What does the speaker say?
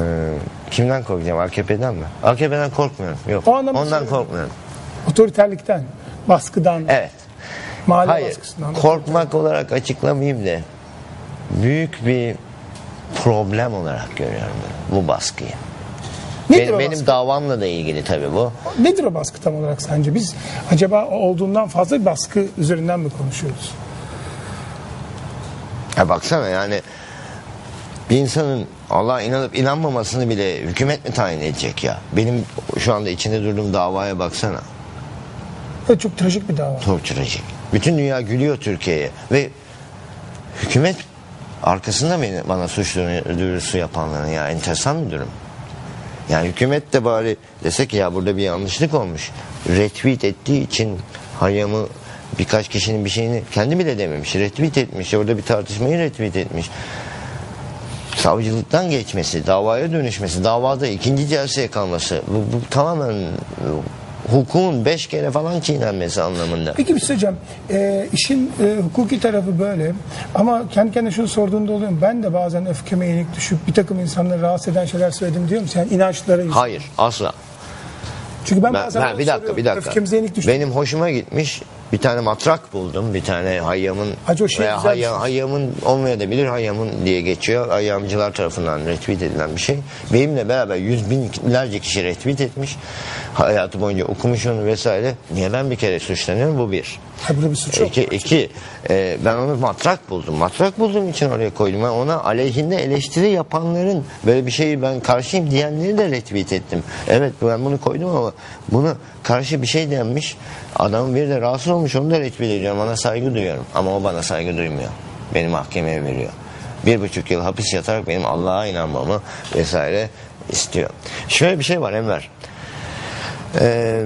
Ee, kimden korkacağım? AKP'den mi? AKP'den korkmuyorum. Yok. O anlamda Ondan söylüyorum. korkmuyorum. Otoriterlikten, baskıdan, Evet. mahalle Hayır. baskısından. Korkmak olarak açıklamayayım da büyük bir problem olarak görüyorum bunu, bu baskıyı. Nedir Benim, o benim baskı? davamla da ilgili tabii bu. Nedir o baskı tam olarak sence? Biz acaba olduğundan fazla bir baskı üzerinden mi konuşuyoruz? Ya baksana yani bir insanın Allah'a inanıp inanmamasını bile hükümet mi tayin edecek ya? Benim şu anda içinde durduğum davaya baksana. Evet, çok trajik bir dava. Çok trajik. Bütün dünya gülüyor Türkiye'ye ve hükümet arkasında beni bana suç duyurusu yapanların ya enteresan bir durum. Yani hükümet de bari dese ki ya burada bir yanlışlık olmuş. Retweet ettiği için Hayyam'ı birkaç kişinin bir şeyini kendi bile dememiş. Retweet etmiş. Orada bir tartışmayı retweet etmiş. Savcılıktan geçmesi, davaya dönüşmesi, davada ikinci celseye kalması bu, bu tamamen e, hukukun beş kere falan çiğnenmesi anlamında. Peki bir şey söyleyeceğim. Ee, işin e, hukuki tarafı böyle. Ama kendi kendine şunu sorduğunda oluyor. mu? Ben de bazen öfkeme yenik düşüp bir takım insanları rahatsız eden şeyler söyledim diyor musun? Yani inançlara. Hayır asla. Çünkü ben, Ben, bazen ben- bir dakika bir dakika. Öfkemize yenik düşüp. Benim hoşuma gitmiş bir tane matrak buldum. Bir tane hayyamın Hacı o şey veya güzel bir hayyam, şey. hayyamın hayyamın diye geçiyor. Hayyamcılar tarafından retweet edilen bir şey. Benimle beraber yüz binlerce kişi retweet etmiş. Hayatı boyunca okumuş onu vesaire. Niye ben bir kere suçlanıyorum? Bu bir. Ha, burada bir suç yok. İki, iki e, ben onu matrak buldum. Matrak bulduğum için oraya koydum. Ben ona aleyhinde eleştiri yapanların böyle bir şeyi ben karşıyım diyenleri de retweet ettim. Evet ben bunu koydum ama bunu karşı bir şey denmiş. Adamın biri de rahatsız olmuş onu da retweet ediyorum. Ona saygı duyuyorum. Ama o bana saygı duymuyor. Beni mahkemeye veriyor. Bir buçuk yıl hapis yatarak benim Allah'a inanmamı vesaire istiyor. Şöyle bir şey var Enver. Eee